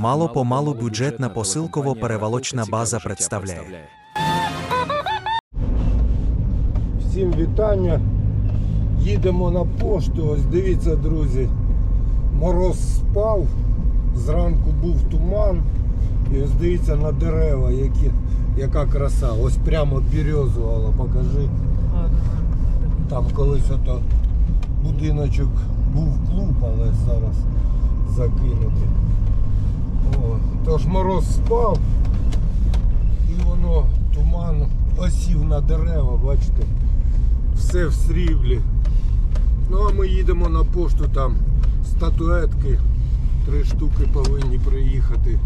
Мало-помалу бюджетна посилково-перевалочна база представляє. Всім вітання. Їдемо на пошту. Ось дивіться, друзі. Мороз спав, зранку був туман. І ось дивіться на дерева, які, яка краса. Ось прямо березувала, покажи. Там колись ото будиночок був клуб, але зараз закинутий. Тож мороз спав і воно туман осів на дерева, бачите, все в сріблі. Ну а ми їдемо на пошту там статуетки. Три штуки повинні приїхати.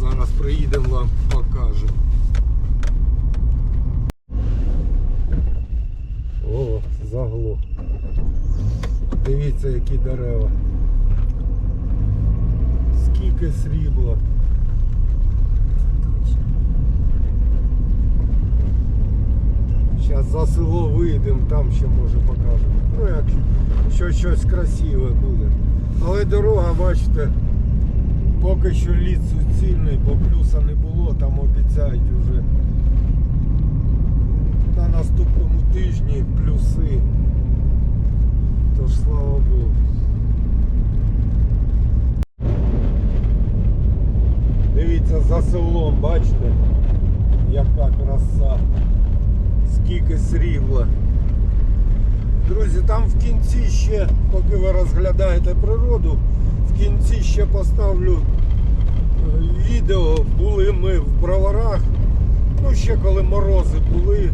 Зараз приїдемо вам покажемо. О, заглох. Дивіться, які дерева. Скільки срібла. Зараз за село вийдемо, там ще може покажемо. Ну як що щось красиве буде. Але дорога, бачите, поки що лід суцільний, бо плюса не було, там обіцяють вже на наступному тижні плюси. Тож слава Богу. Дивіться селом, бачите, яка краса скільки срібла. Друзі, там в кінці ще, поки ви розглядаєте природу, в кінці ще поставлю е, відео. Були ми в броварах. Ну, ще коли морози були,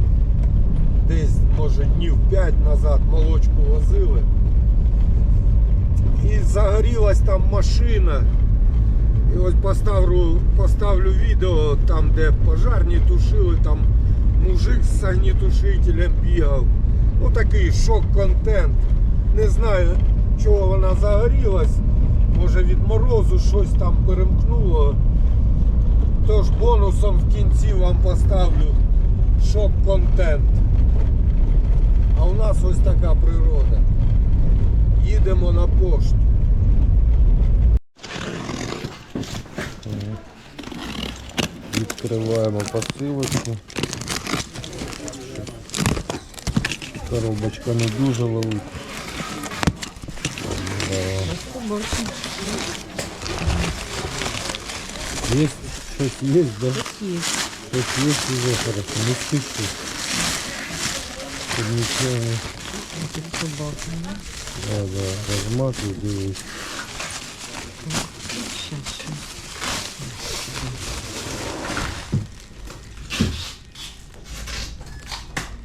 десь, може, днів 5 назад молочку возили. І загорілась там машина. І ось поставлю, поставлю відео там, де пожарні тушили, там мужик з огнетушителем бігав. Ну такий шок-контент. Не знаю, чого вона загорілась. Може від морозу щось там перемкнуло. Тож бонусом в кінці вам поставлю шок-контент. А у нас ось така природа. Їдемо на пошту. Відкриваємо посилочку. Коробочка не дуже велика. Да. Є щось є, да? Есть. Щось є уже хорошо. Не спіши. Тут нічого не... Тут собака, да? Да, да, розматуй,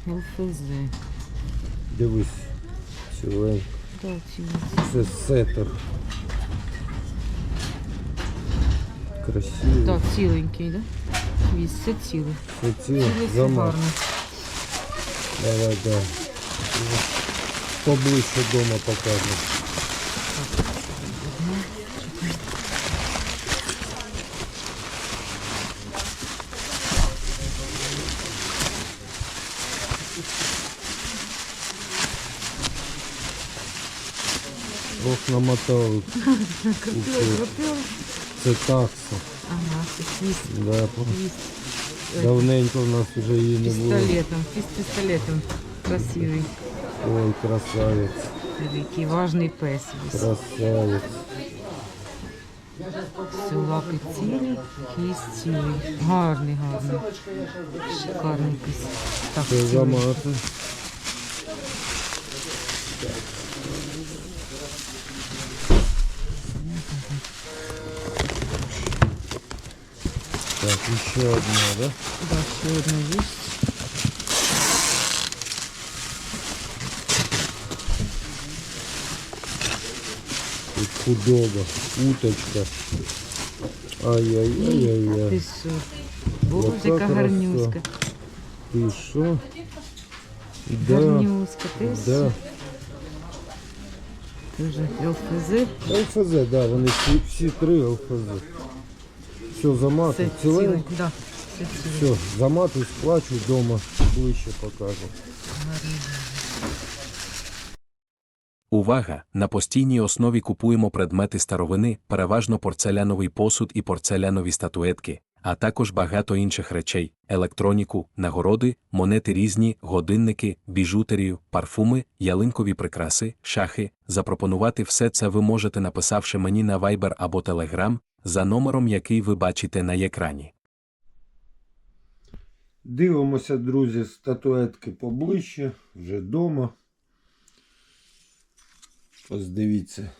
ЛФЗ. Дивись. Да, цілий. Це сетер. Красивий. Так, ціленький, да? Віз, все цілий. Це ціле. Гарно. Давай, да. Поближче дома покажу. Ох, намотали. Це такса. Ага, це. Да, давненько в нас вже її не було. пістолетом. Хвіст пістолетом. Красивий. Ой, красавець, Великий, важний пес. Віз. красавець. Все, лапи цілі, хвіст цілий. Гарний, гарний. Шикарний пес. Так, Це замати. Так, еще одна, да? Да, ще одна є. Тут худоба, уточка. Ай-яй-яй-яй-яй. Ти що? Боже, Оце яка краса. гарнюська. Ти що? Да, Гарнюська, ти да. що? Дуже ЛФЗ. ЛФЗ, да, вони всі, всі три ЛФЗ. Все, заматуй. Це цілий. Ціленько? Да, це цілий. Все, заматуй, сплачу вдома, ближче покажу. Увага! На постійній основі купуємо предмети старовини, переважно порцеляновий посуд і порцелянові статуетки, а також багато інших речей: електроніку, нагороди, монети різні, годинники, біжутерію, парфуми, ялинкові прикраси, шахи. Запропонувати все це ви можете, написавши мені на Viber або Telegram за номером, який ви бачите на екрані. Дивимося, друзі, статуетки поближче, вже вдома. Ось дивіться,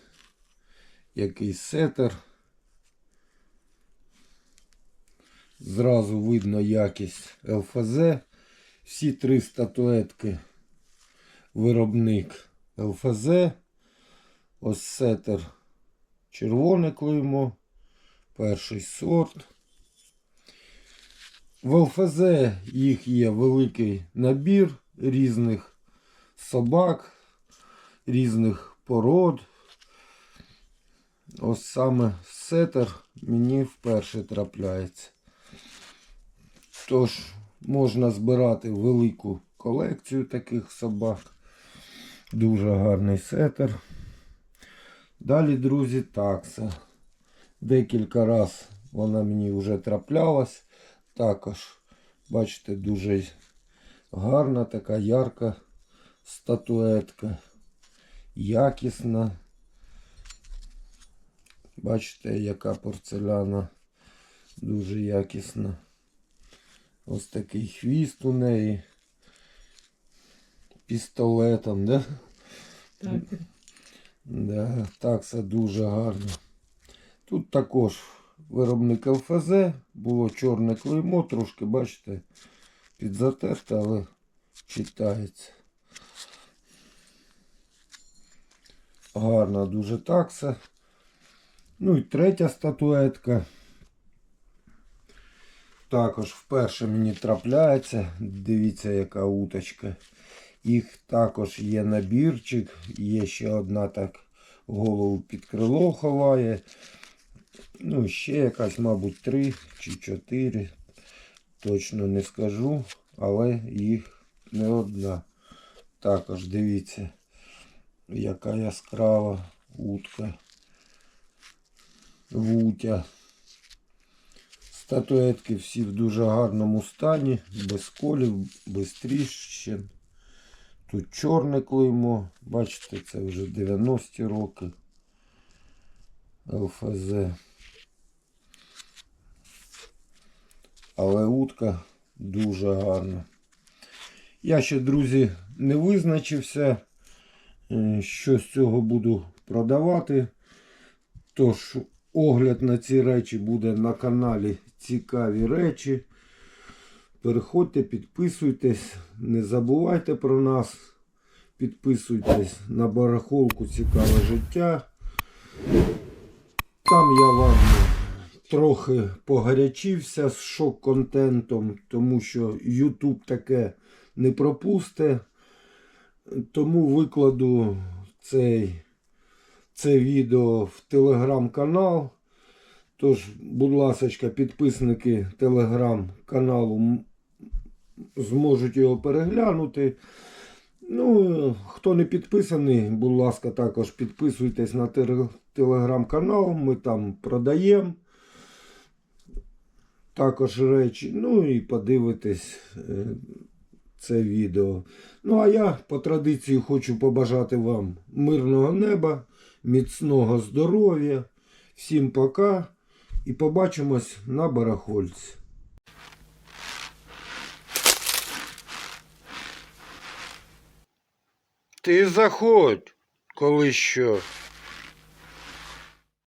який сетер. Зразу видно якість ЛФЗ. Всі три статуетки виробник ЛФЗ. Ось сетер червоне клеймо. Перший сорт. В ЛФЗ їх є великий набір різних собак, різних пород. Ось саме сетер мені вперше трапляється. Тож можна збирати велику колекцію таких собак. Дуже гарний сетер. Далі, друзі, такса. Декілька разів вона мені вже траплялась. Також, бачите, дуже гарна така ярка статуетка. Якісна. Бачите, яка порцеляна дуже якісна. Ось такий хвіст у неї. Пістолетом, да? Так. Да, такса дуже гарно. Тут також виробник ЛФЗ, було чорне клеймо, трошки, бачите, підзатерте, але читається. Гарна дуже такса. Ну і третя статуетка. Також вперше мені трапляється. Дивіться, яка уточка. Їх також є набірчик, є ще одна так голову під крило ховає. Ну, ще якась, мабуть, три чи чотири. Точно не скажу, але їх не одна. Також дивіться, яка яскрава утка. Вутя. Статуетки всі в дуже гарному стані, без колів, без тріщин. Тут чорне клеймо, бачите, це вже 90-ті роки. ЛФЗ. Але утка дуже гарна. Я ще, друзі, не визначився, е, що з цього буду продавати. Тож, огляд на ці речі буде на каналі Цікаві речі. Переходьте, підписуйтесь, не забувайте про нас. Підписуйтесь на барахолку Цікаве життя. Там я вам трохи погарячився з шок-контентом, тому що YouTube таке не пропусте. Тому викладу цей, це відео в телеграм-канал. Тож, будь ласка, підписники телеграм-каналу зможуть його переглянути. Ну, хто не підписаний, будь ласка, також підписуйтесь на телеграм-канал. Ми там продаємо також речі. Ну і подивитесь е, це відео. Ну, а я по традиції хочу побажати вам мирного неба, міцного здоров'я. Всім пока і побачимось на барахольці. Ти заходь, коли що.